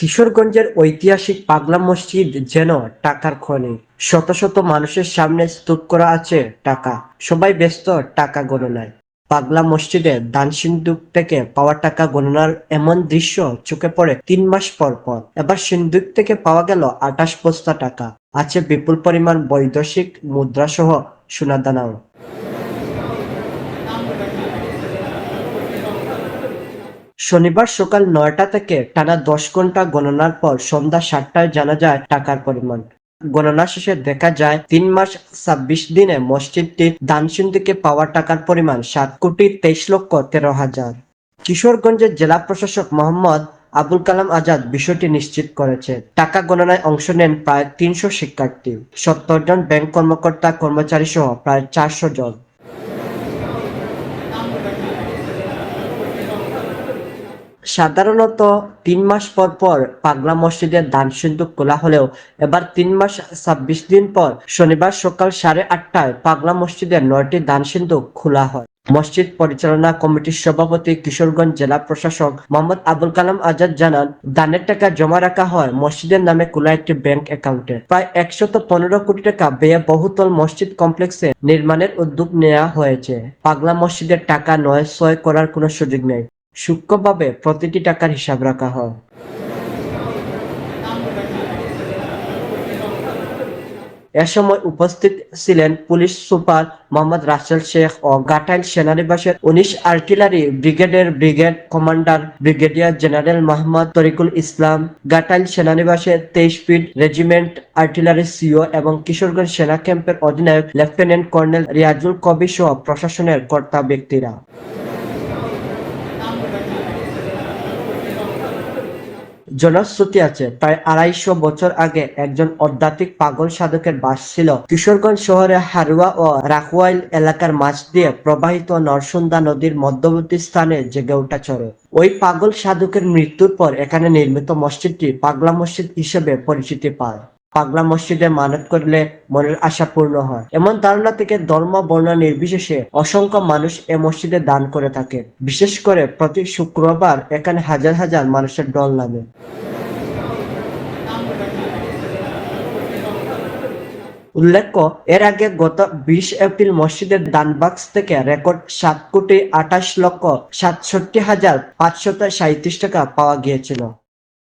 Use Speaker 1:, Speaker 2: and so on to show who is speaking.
Speaker 1: কিশোরগঞ্জের ঐতিহাসিক পাগলা মসজিদ যেন টাকার খনি। শত শত মানুষের সামনে স্তূপ করা আছে টাকা। সবাই ব্যস্ত টাকা গণনায়। পাগলা মসজিদে দান সিন্ধুক থেকে পাওয়া টাকা গণনার এমন দৃশ্য চোখে পড়ে তিন মাস পর পর। এবার সিন্ধুক থেকে পাওয়া গেল আঠাশ বস্তা টাকা। আছে বিপুল পরিমাণ বৈদেশিক মুদ্রা সহ সোনাদানাও শনিবার সকাল নয়টা থেকে টানা দশ ঘণ্টা গণনার পর সন্ধ্যা সাতটায় জানা যায় টাকার পরিমাণ। গণনা শেষে দেখা যায়, তিন মাস ছাব্বিশ দিনে মসজিদটির দানসিন থেকে পাওয়া টাকার পরিমাণ সাত কোটি তেইশ লক্ষ তেরো হাজার। কিশোরগঞ্জের জেলা প্রশাসক মোহাম্মদ আবুল কালাম আজাদ বিষয়টি নিশ্চিত করেছে। টাকা গণনায় অংশ নেন প্রায় তিনশো শিক্ষার্থী। সত্তর জন ব্যাংক কর্মকর্তা কর্মচারী সহ প্রায় চারশো জন। সাধারণত তিন মাস পর পর পাগলা মসজিদের দান সিন্ধুক খোলা হলেও এবার তিন মাস ছাব্বিশ দিন পর শনিবার সকাল সাড়ে আটটায় পাগলা মসজিদের নয়টি দান সিন্ধুক খোলা হয়। মসজিদ পরিচালনা কমিটির সভাপতি কিশোরগঞ্জ জেলা প্রশাসক মোহাম্মদ আবুল কালাম আজাদ জানান, দানের টাকা জমা রাখা হয় মসজিদের নামে খোলা একটি ব্যাংক অ্যাকাউন্টে। প্রায় একশত পনেরো কোটি টাকা ব্যয়ে বহুতল মসজিদ কমপ্লেক্সে নির্মাণের উদ্যোগ নেওয়া হয়েছে। পাগলা মসজিদের টাকা নয় ছয় করার কোনো সুযোগ নেই। সূক্ষ্মভাবে প্রতিটি টাকার হিসাব রাখা হয়। এ সময় উপস্থিত ছিলেন পুলিশ সুপার মোহাম্মদ রাসেল শেখ ও গাটাইল সেনানিবাসের উনিশ আর্টিলারি ব্রিগেডের brigade commander brigadier general Mohammad Tarikul Islam Ghatail সেনানিবাসের তেইশ ফিট রেজিমেন্ট আর্টিলারি সিও এবং কিশোরগঞ্জ সেনা ক্যাম্পের অধিনায়ক লেফটেন্যান্ট কর্নেল রিয়াজুল কবি সহ প্রশাসনের কর্তা ব্যক্তিরা। জনশ্রুতি আছে। প্রায় আড়াইশো বছর আগে একজন আধ্যাত্মিক পাগল সাধকের বাস ছিল। কিশোরগঞ্জ শহরে হারুয়া ও রাখওয়াইল এলাকার মাছ দিয়ে প্রবাহিত নরসুন্দা নদীর মধ্যবর্তী স্থানে জেগে ওঠা চড়ে। ওই পাগল সাধকের মৃত্যুর পর এখানে নির্মিত মসজিদটি পাগলা মসজিদ হিসেবে পরিচিতি পায়। পাগলা মসজিদে মানত করলে মনের আশা পূর্ণ হয়। এমন ধারণা থেকে ধর্ম, বর্ণ নির্বিশেষে অসংখ্য মানুষ এ মসজিদে দান করে থাকে। বিশেষ করে প্রতি শুক্রবার এখানে হাজার হাজার মানুষের দল নামে। উল্লেখ্য, এর আগে গত বিশ এপ্রিল মসজিদের দানবাক্স থেকে রেকর্ড সাত কোটি আঠাশ লক্ষ সাতষট্টি হাজার পাঁচশত সাঁত্রিশ টাকা পাওয়া গিয়েছিল।